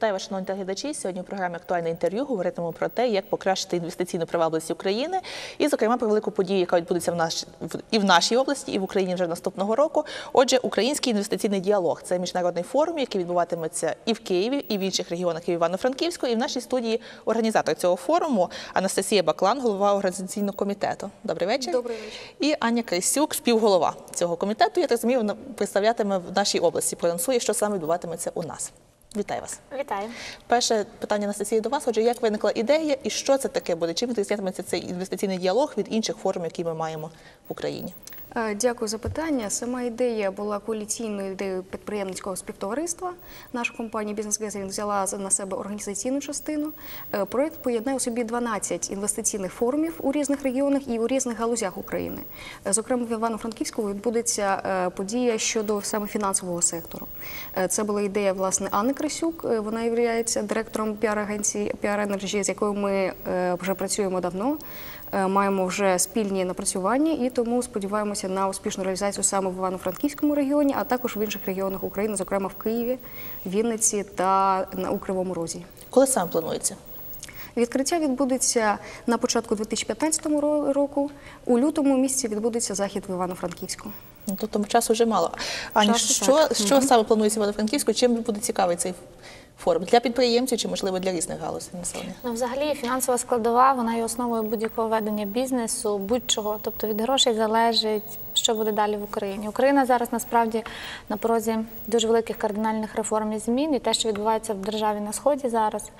Вітаю вас, шановні телеглядачі. Сьогодні в програмі Актуальне інтерв'ю говоритимемо про те, як покращити інвестиційну привабливість України, і, зокрема, про велику подію, яка відбудеться в наш і в нашій області, і в Україні вже наступного року. Отже, український інвестиційний діалог це міжнародний форум, який відбуватиметься і в Києві, і в інших регіонах і в Івано-Франківську. І в нашій студії організатор цього форуму Анастасія Баклан, голова організаційного комітету. Добрий вечір. Добрий вечір. І Аня Крисюк, співголова цього комітету. Я так розумію, представлятиме в нашій області, проанонсує, що саме відбуватиметься у нас. Вітаю вас. Вітаю. Перше питання Анастасії до вас. Отже, як виникла ідея і що це таке буде? Чим відрізнятиметься цей інвестиційний діалог від інших форумів, які ми маємо в Україні? Е, Дякую за питання. Сама ідея була коаліційною ідеєю підприємницького співтовариства. Наша компанія Бізнес Гезелін взяла на себе організаційну частину. Е, Проект поєднає у собі 12 інвестиційних форумів у різних регіонах і у різних галузях України. Е, Зокрема, в Івано-Франківську відбудеться подія щодо саме фінансового сектору. Це була ідея власне Анни Крисюк. Вона є директором піар-агенції Energy, з якою ми вже працюємо давно. Е, Маємо вже спільні напрацювання і тому сподіваємося на успішну реалізацію саме в Івано-Франківському регіоні, а також в інших регіонах України, зокрема в Києві, Вінниці та на у Кривому Розі. Коли саме планується? Відкриття відбудеться на початку 2015 ро- року. У лютому місяці відбудеться захід в Івано-Франківську. Ну, тобто часу вже мало. Ані, Часу що, так. що саме планується в Івано-Франківську? Чим буде цікавий цей форум? Для підприємців чи, можливо, для різних галузей населення? Ну, взагалі, фінансова складова вона є основою будь-якого ведення бізнесу, будь-чого. Тобто від грошей залежить, що буде далі в Україні. Україна зараз насправді на порозі дуже великих кардинальних реформ і змін, і те, що відбувається в державі на сході зараз.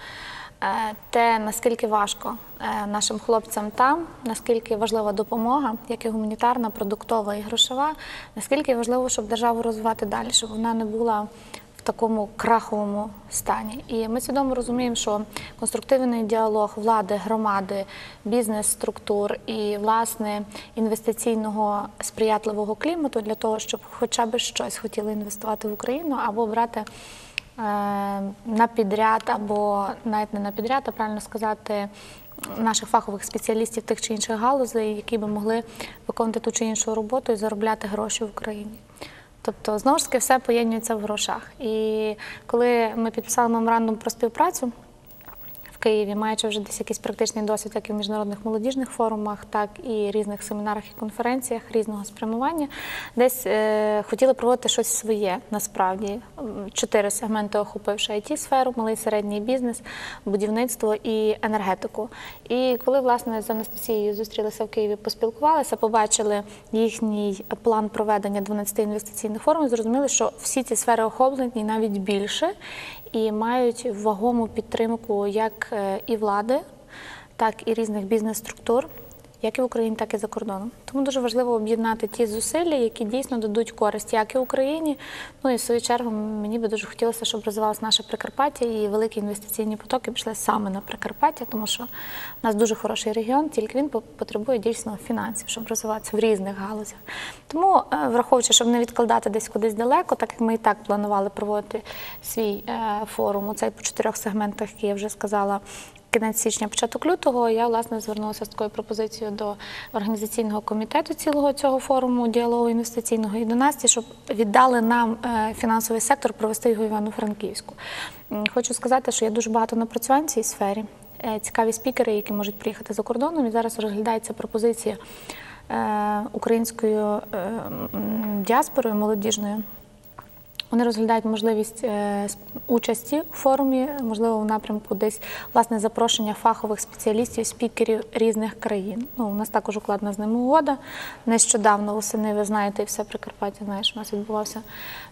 е, Те, наскільки важко е, нашим хлопцям там, наскільки важлива допомога, як і гуманітарна, продуктова і грошова, наскільки важливо, щоб державу розвивати далі, щоб вона не була в такому краховому стані. І ми свідомо розуміємо, що конструктивний діалог влади, громади, бізнес-структур і власне інвестиційного сприятливого клімату для того, щоб хоча б щось хотіли інвестувати в Україну або брати. е, На підряд, або навіть не на підряд, а правильно сказати, наших фахових спеціалістів тих чи інших галузей, які би могли виконувати ту чи іншу роботу і заробляти гроші в Україні. Тобто, знову ж таки, все поєднюється в грошах. І коли ми підписали меморандум про співпрацю Києві, маючи вже десь якийсь практичний досвід, як і в міжнародних молодіжних форумах, так і різних семінарах і конференціях різного спрямування, десь е, хотіли проводити щось своє насправді. Чотири сегменти охопивши it сферу малий середній бізнес, будівництво і енергетику. І коли власне з Анастасією зустрілися в Києві, поспілкувалися, побачили їхній план проведення 12 інвестиційних форумів, зрозуміли, що всі ці сфери охоплені навіть більше і мають вагому підтримку як е, і влади, так і різних бізнес-структур. Як і в Україні, так і за кордоном. Тому дуже важливо об'єднати ті зусилля, які дійсно дадуть користь як і Україні. Ну і в свою чергу мені би дуже хотілося, щоб розвивалося наше Прикарпаття і великі інвестиційні потоки пішли саме на Прикарпаття, тому що в нас дуже хороший регіон, тільки він потребує дійсно фінансів, щоб розвиватися в різних галузях. Тому, е, враховуючи, щоб не відкладати десь кудись далеко, так як ми і так планували проводити свій е, форум у цей по чотирьох сегментах, які я вже сказала. Кінець січня, початок лютого, я власне звернулася з такою пропозицією до організаційного комітету цілого цього форуму діалогу інвестиційного і до Насті, щоб віддали нам е, фінансовий сектор провести його Івано-Франківську. Хочу сказати, що є дуже багато напрацювань в цій сфері. Е, Цікаві спікери, які можуть приїхати за кордоном, і зараз розглядається пропозиція е, українською діаспорою молодіжною. Вони розглядають можливість е, участі у форумі, можливо, в напрямку десь власне запрошення фахових спеціалістів, спікерів різних країн. Ну, у нас також укладена з ними угода. Нещодавно восени, ви знаєте, і все Прикарпаття, знаєш, у нас відбувався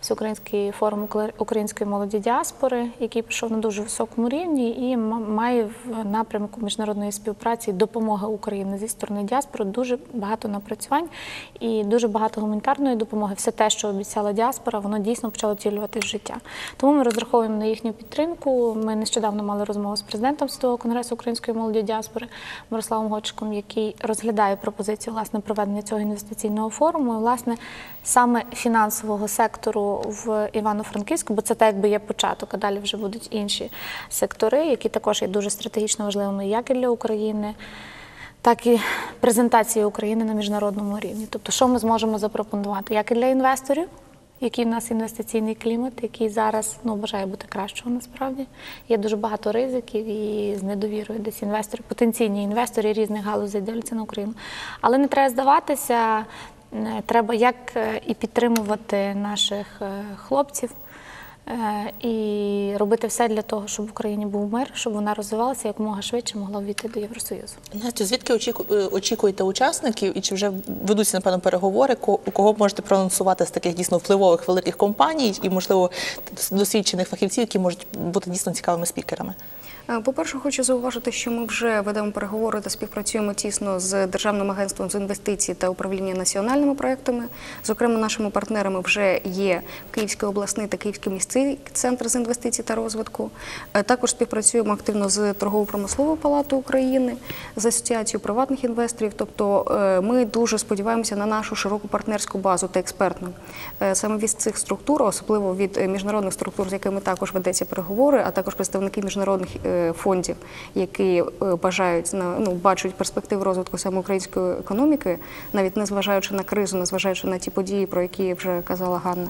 всеукраїнський форум української молоді діаспори, який пішов на дуже високому рівні і має в напрямку міжнародної співпраці допомоги України зі сторони діаспори дуже багато напрацювань і дуже багато гуманітарної допомоги. Все те, що обіцяла діаспора, воно дійсно почало втілювати в життя. Тому ми розраховуємо на їхню підтримку. Ми нещодавно мали розмову з президентом Світового конгресу української молоді діаспори Мирославом Гочиком, який розглядає пропозицію власне проведення цього інвестиційного форуму. І, власне, саме фінансового сектору в Івано-Франківську, бо це так якби є початок, а далі вже будуть інші сектори, які також є дуже стратегічно важливими як і для України. Так і презентації України на міжнародному рівні. Тобто, що ми зможемо запропонувати як і для інвесторів, який в нас інвестиційний клімат, який зараз ну, бажає бути кращого насправді. Є дуже багато ризиків і з недовірою десь інвестори, потенційні інвестори різних галузей дивляться на Україну. Але не треба здаватися, е, треба як е, і підтримувати наших е, хлопців. Е, І робити все для того, щоб в Україні був мир, щоб вона розвивалася якомога швидше могла війти до Євросоюзу. Настю, звідки е, очікуєте учасників і чи вже ведуться, напевно, переговори? У кого можете проанонсувати з таких дійсно впливових великих компаній і, можливо, досвідчених фахівців, які можуть бути дійсно цікавими спікерами? Е, По-перше, хочу зауважити, що ми вже ведемо переговори та співпрацюємо тісно з Державним агентством з інвестицій та управління національними проектами. Зокрема, нашими партнерами вже є Київський обласний та Київський міський центр з інвестицій та розвитку. Е, Також співпрацюємо активно з торгово-промисловою палатою України, з асоціацією приватних інвесторів. Тобто, е, ми дуже сподіваємося на нашу широку партнерську базу та експертну. Саме від цих структур, особливо від міжнародних структур, з якими також ведеться переговори, а також представники міжнародних фондів, які е, бажають ну бачать перспективу розвитку саме української економіки, навіть незважаючи на кризу, незважаючи на ті події, про які вже казала Ганна.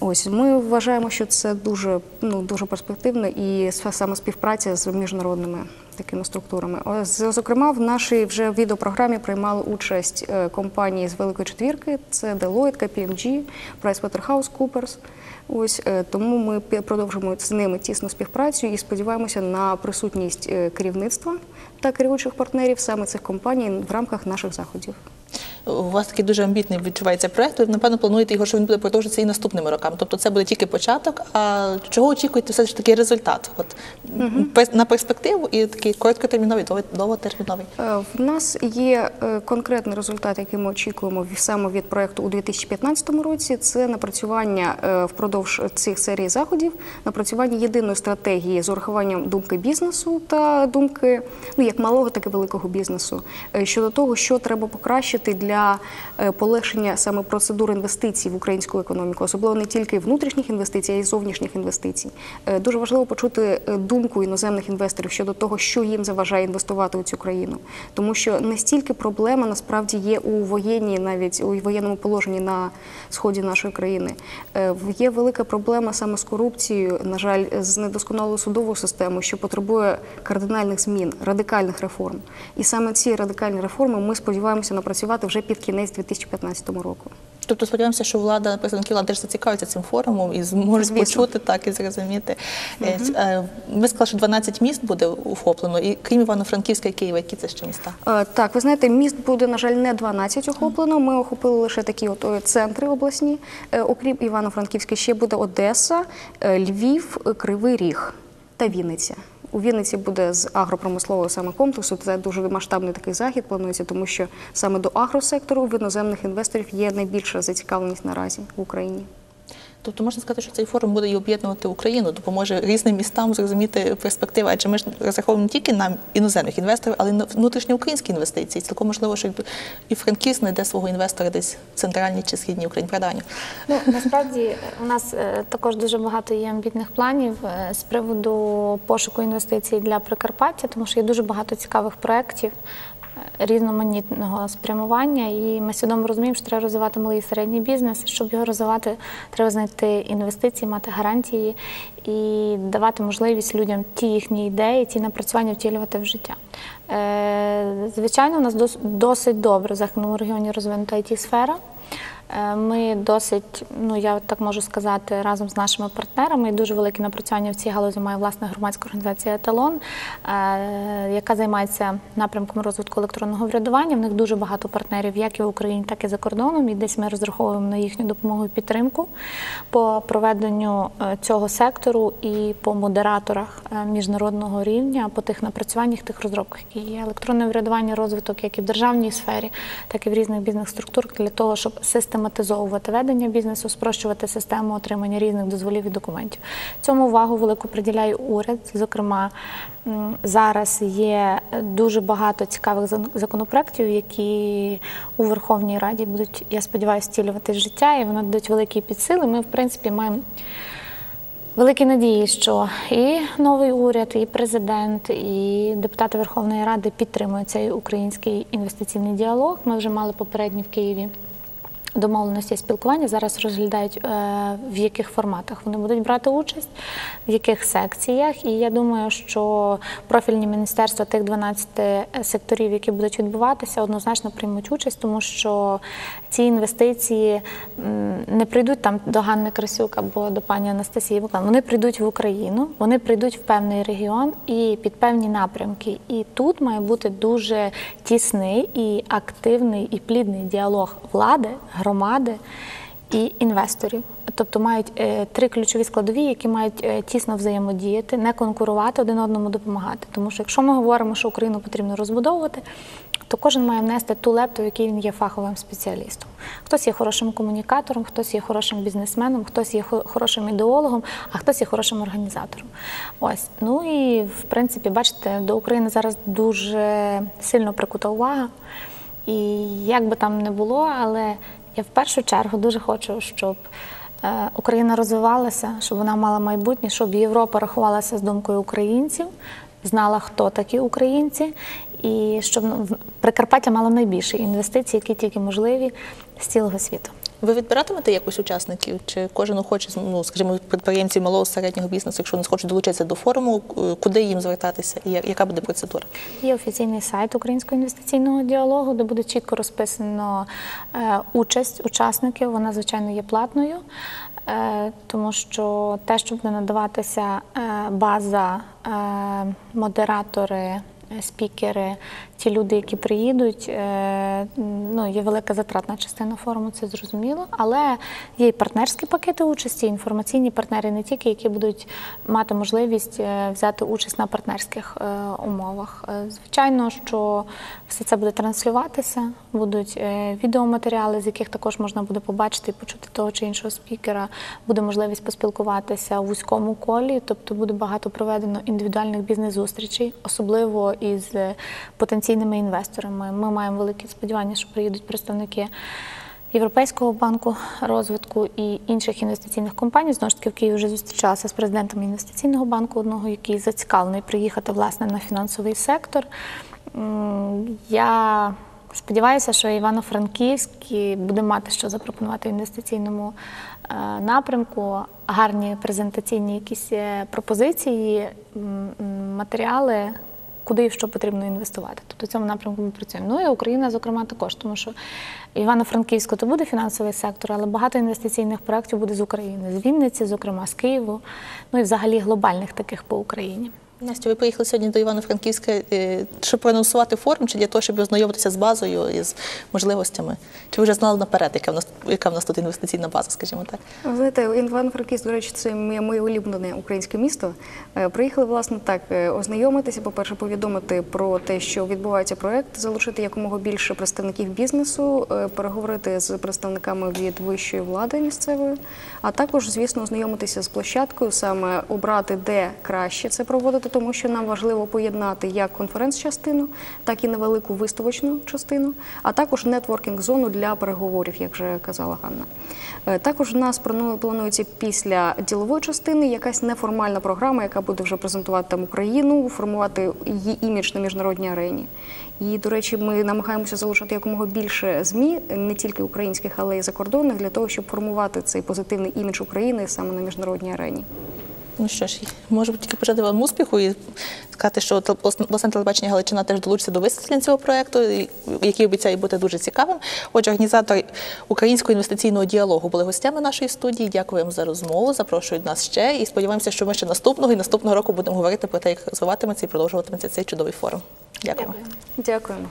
Ось ми вважаємо, що це дуже ну дуже перспективно і саме співпраця з міжнародними такими структурами. Зокрема, в нашій вже відеопрограмі приймали участь е, компанії з Великої четвірки: це Deloitte, KPMG, PricewaterhouseCoopers. Ось е, тому ми продовжуємо з ними тісну співпрацю і сподіваємося на присутність е, керівництва та керуючих партнерів саме цих компаній в рамках наших заходів. У вас такий дуже амбітний відчувається проект. Ви напевно плануєте його, що він буде продовжуватися і наступними роками. Тобто це буде тільки початок. А чого очікуєте все ж таки результат? От пер- на перспективу і такий короткотерміновий, довго- довготерміновий. Е, В нас є е, конкретний результат, який ми очікуємо саме від проекту у 2015 році. Це напрацювання е, впродовж цих серій заходів, напрацювання єдиної стратегії з урахуванням думки бізнесу та думки ну як малого, так і великого бізнесу щодо того, що треба покращити для е, полегшення саме процедур інвестицій в українську економіку, особливо не тільки внутрішніх інвестицій, а й зовнішніх інвестицій. Е, Дуже важливо почути е, думку іноземних інвесторів щодо того, що їм заважає інвестувати у цю країну, тому що не стільки проблема насправді є у воєнній, навіть у воєнному положенні на сході нашої країни. Є велика проблема саме з корупцією, на жаль, з недосконалою судовою системою, що потребує кардинальних змін, радикальних реформ. І саме ці радикальні реформи ми сподіваємося напрацювати вже під кінець 2015 року. Тобто сподіваємося, що влада, представники влади теж зацікавляться цим форумом і зможуть Звісно. почути так і зрозуміти. Е, Ви сказали, що 12 міст буде охоплено, і крім Івано-Франківська і Києва, які це ще міста? Е, Так, ви знаєте, міст буде, на жаль, не 12 охоплено. Ми охопили лише такі от центри обласні. Окрім Івано-Франківська, ще буде Одеса, Львів, Кривий Ріг та Вінниця. У Вінниці буде з агропромислового саме комплексу. Це дуже масштабний такий захід планується, тому що саме до агросектору в іноземних інвесторів є найбільша зацікавленість наразі в Україні. Тобто можна сказати, що цей форум буде і об'єднувати Україну, допоможе різним містам зрозуміти перспективи, адже ми ж розраховуємо не тільки на іноземних інвесторів, але й на внутрішньоукраїнські інвестиції. Цілком можливо, що і Франківськ знайде свого інвестора десь в центральній чи східній Україні. Ну насправді у нас е, також дуже багато є амбітних планів е, з приводу пошуку інвестицій для Прикарпаття, тому що є дуже багато цікавих проєктів різноманітного спрямування, і ми свідомо розуміємо, що треба розвивати малий і середній бізнес. Щоб його розвивати, треба знайти інвестиції, мати гарантії і давати можливість людям ті їхні ідеї, ті напрацювання втілювати в життя. Е, Звичайно, у нас дос- досить добре в західному регіоні розвинута it сфера Е, Ми досить, ну я так можу сказати, разом з нашими партнерами дуже велике напрацювання в цій галузі має власна громадська організація Еталон, е, яка займається напрямком розвитку електронного врядування. В них дуже багато партнерів, як і в Україні, так і за кордоном. І десь ми розраховуємо на їхню допомогу і підтримку по проведенню цього сектору і по модераторах міжнародного рівня, по тих напрацюваннях, тих розробках, які. Електронне врядування, розвиток як і в державній сфері, так і в різних бізнес-структурах для того, щоб систематизовувати ведення бізнесу, спрощувати систему отримання різних дозволів і документів. Цьому увагу велику приділяє уряд. Зокрема, зараз є дуже багато цікавих законопроєктів, які у Верховній Раді будуть, я сподіваюся, втілювати життя, і вони дадуть великі підсили. Ми, в принципі, маємо. Великі надії, що і новий уряд, і президент, і депутати Верховної Ради підтримують цей український інвестиційний діалог. Ми вже мали попередні в Києві домовленості спілкування зараз розглядають, е, в яких форматах вони будуть брати участь, в яких секціях. І я думаю, що профільні міністерства тих 12 секторів, які будуть відбуватися, однозначно приймуть участь, тому що ці інвестиції не прийдуть там до Ганни Красюк або до пані Анастасії Буклан. Вони прийдуть в Україну, вони прийдуть в певний регіон і під певні напрямки. І тут має бути дуже тісний і активний і плідний діалог влади, громади і інвесторів. Тобто мають е, три ключові складові, які мають е, тісно взаємодіяти, не конкурувати, один одному допомагати. Тому що якщо ми говоримо, що Україну потрібно розбудовувати, то кожен має внести ту лепту, в якій він є фаховим спеціалістом. Хтось є хорошим комунікатором, хтось є хорошим бізнесменом, хтось є хо- хорошим ідеологом, а хтось є хорошим організатором. Ось ну і в принципі, бачите, до України зараз дуже сильно прикута увага. І як би там не було, але я в першу чергу дуже хочу, щоб е, Україна розвивалася, щоб вона мала майбутнє, щоб Європа рахувалася з думкою українців, знала, хто такі українці, і щоб ну, Прикарпаття мало найбільше інвестицій, які тільки можливі з цілого світу. Ви відбиратимете якось учасників? Чи кожен охоче, ну, скажімо, підприємці малого середнього бізнесу, якщо вони схочуть долучитися до форуму, е, куди їм звертатися і яка буде процедура? Є офіційний сайт Українського інвестиційного діалогу, де буде чітко розписано е, участь учасників. Вона, звичайно, є платною, е, тому що те, що буде надаватися база, модератори. Спікери, ті люди, які приїдуть, е, ну є велика затратна частина форуму, це зрозуміло. Але є і партнерські пакети участі, інформаційні партнери не тільки, які будуть мати можливість е, взяти участь на партнерських е, умовах. Звичайно, що все це буде транслюватися, будуть відеоматеріали, з яких також можна буде побачити і почути того чи іншого спікера. Буде можливість поспілкуватися у вузькому колі, тобто буде багато проведено індивідуальних бізнес-зустрічей, особливо із е, потенційними інвесторами. Ми маємо великі сподівання, що приїдуть представники. Європейського банку розвитку і інших інвестиційних компаній. Знову ж таки, в Києві вже зустрічалася з президентом інвестиційного банку, одного, який зацікавлений приїхати власне на фінансовий сектор. Я сподіваюся, що Івано-Франківський буде мати що запропонувати інвестиційному е, напрямку, гарні презентаційні якісь е, пропозиції, матеріали куди і що потрібно інвестувати. Тобто в цьому напрямку ми працюємо. Ну і Україна, зокрема, також, тому що Івано-Франківську то буде фінансовий сектор, але багато інвестиційних проєктів буде з України, з Вінниці, зокрема, з Києву, ну і взагалі глобальних таких по Україні. Настя, ви приїхали сьогодні до Івано-Франківська, е, щоб проанонсувати форум, чи для того, щоб ознайомитися з базою і з можливостями? Чи ви вже знали наперед, яка в нас яка в нас тут інвестиційна база, скажімо так? Знаєте, Івано-Франківськ, до речі, це моє, моє улюблене українське місто. Е, Приїхали, власне, так, е, ознайомитися, по-перше, повідомити про те, що відбувається проект, залучити якомога більше представників бізнесу, переговорити з представниками від вищої влади місцевої, а також, звісно, ознайомитися з площадкою, саме обрати, де краще це проводити, тому що нам важливо поєднати як конференц-частину, так і невелику виставочну частину, а також нетворкінг-зону для переговорів, як вже казала Ганна. Е, Також у нас плану- планується після ділової частини якась неформальна програма, яка буде вже презентувати там Україну, формувати її імідж на міжнародній арені. І, до речі, ми намагаємося залучати якомога більше змі, не тільки українських, але й закордонних, для того, щоб формувати цей позитивний імідж України саме на міжнародній арені. Ну що ж, можу тільки бажати вам успіху і сказати, що обласне телебачення Галичина теж долучиться до висвітлення цього проєкту, який обіцяє бути дуже цікавим. Отже, організатори українського інвестиційного діалогу були гостями нашої студії. Дякуємо за розмову. Запрошують нас ще і сподіваємося, що ми ще наступного і наступного року будемо говорити про те, як розвиватиметься і продовжуватиметься цей чудовий форум. Дякуємо. Дякуємо.